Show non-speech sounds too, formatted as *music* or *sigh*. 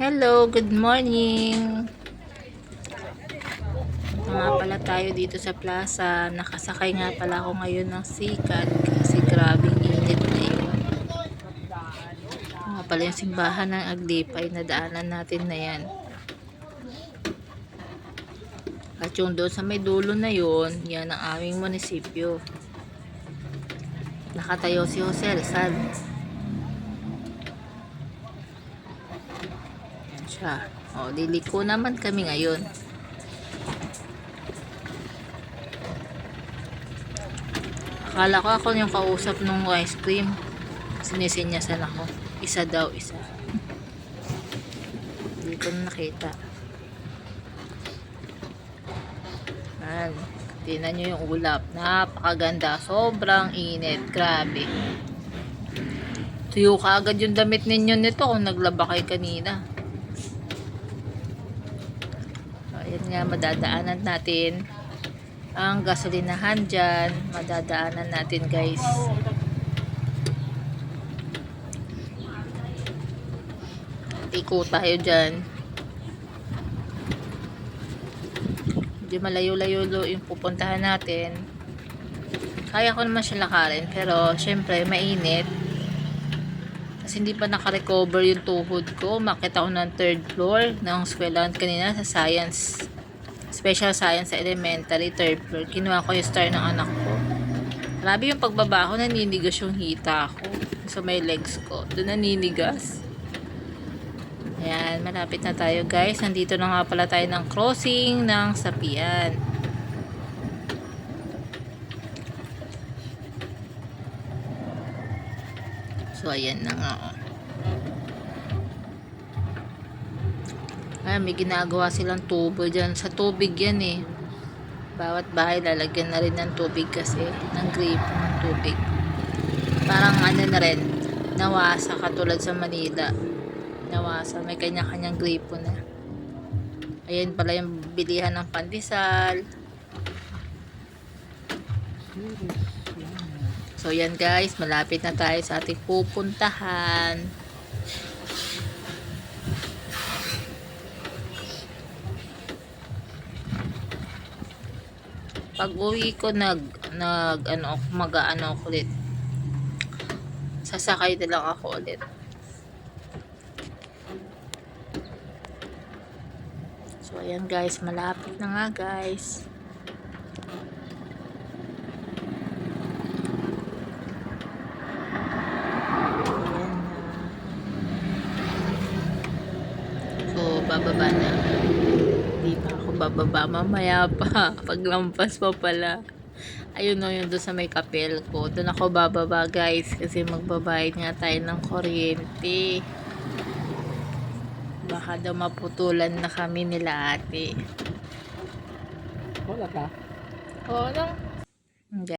Hello, good morning. Ito pala tayo dito sa plaza. Nakasakay nga pala ako ngayon ng sikat kasi grabing init na yun. Ito pala yung simbahan ng Aglipay na daanan natin na yan. At yung doon sa may dulo na yun, yan ang aming munisipyo. Nakatayo si Jose Rizal. Siya. O, liliko naman kami ngayon. Akala ko ako yung kausap nung ice cream. Sinisinyasan ako. Isa daw, isa. Hindi ko na nakita. Yan. Tingnan nyo yung ulap. Napakaganda. Sobrang init. Grabe. Tuyo ka agad yung damit ninyo nito kung naglaba kayo kanina. So, ayan nga, madadaanan natin ang gasolinahan dyan. Madadaanan natin guys. Iko tayo dyan. Medyo malayo-layo yung pupuntahan natin. Kaya ko naman siya lakarin. Pero, syempre, mainit. Kasi hindi pa nakarecover yung tuhod ko. Makita ko ng third floor ng eskwelahan kanina sa science. Special science sa elementary, third floor. Kinuha ko yung star ng anak ko. Grabe yung pagbaba ko, naninigas yung hita ko. Sa may legs ko. Doon naninigas. Ayan, malapit na tayo guys. Nandito na nga pala tayo ng crossing ng Sapian. So, ayan na nga. Oh. Ay, may ginagawa silang tubo dyan. Sa tubig yan eh. Bawat bahay lalagyan na rin ng tubig kasi. Ng gripo ng tubig. Parang ano na rin. Nawasa katulad sa Manila. Nawasa. May kanya-kanyang gripo na. Ayan pala yung bilihan ng pandesal. So yan guys, malapit na tayo sa ating pupuntahan. Pag uwi ko nag nag ano mag-ano ako ulit. Sasakay na lang ako ulit. So ayan guys, malapit na nga guys. Ayan na. So, bababa na. Bababa. Mamaya pa. *laughs* Paglampas pa pala. Ayun no, yun doon sa may kapel ko. Doon ako bababa guys. Kasi magbabayad nga tayo ng kuryente. Baka daw maputulan na kami nila ate. Wala ka? Oo lang.